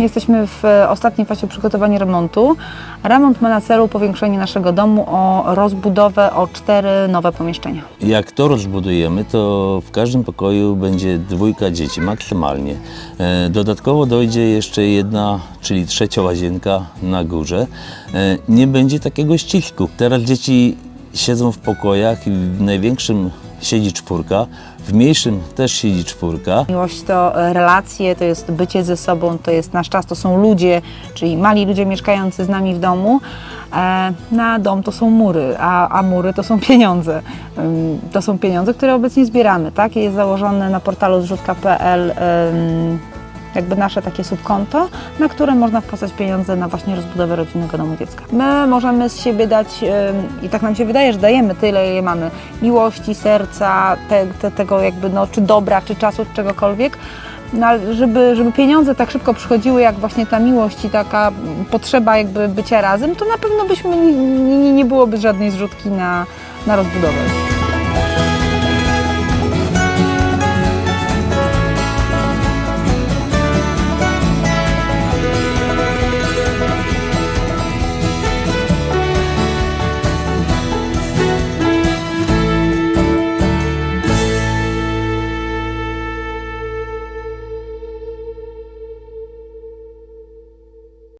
Jesteśmy w e, ostatniej fazie przygotowania remontu. Remont ma na celu powiększenie naszego domu o rozbudowę o cztery nowe pomieszczenia. Jak to rozbudujemy, to w każdym pokoju będzie dwójka dzieci maksymalnie. E, Dodatkowo dojdzie jeszcze jedna, czyli trzecia łazienka na górze. E, Nie będzie takiego ścisku. Teraz dzieci siedzą w pokojach i w największym siedzi czwórka, w mniejszym też siedzi czwórka. Miłość to e, relacje, to jest bycie ze sobą, to jest nasz czas, to są ludzie, czyli mali ludzie mieszkający z nami w domu. E, Na dom to są mury, a, a mury to są pieniądze. To są pieniądze, które obecnie zbieramy. Tak? Jest założone na portalu zrzutka.pl jakby nasze takie subkonto, na które można wpłacać pieniądze na właśnie rozbudowę rodzinnego domu dziecka. My możemy z siebie dać, i tak nam się wydaje, że dajemy tyle, ile mamy miłości, serca, te, te, tego jakby, no, czy dobra, czy czasu, czy czegokolwiek, no, żeby, żeby pieniądze tak szybko przychodziły, jak właśnie ta miłość i taka potrzeba jakby bycia razem, to na pewno byśmy, nie, nie byłoby żadnej zrzutki na, na rozbudowę.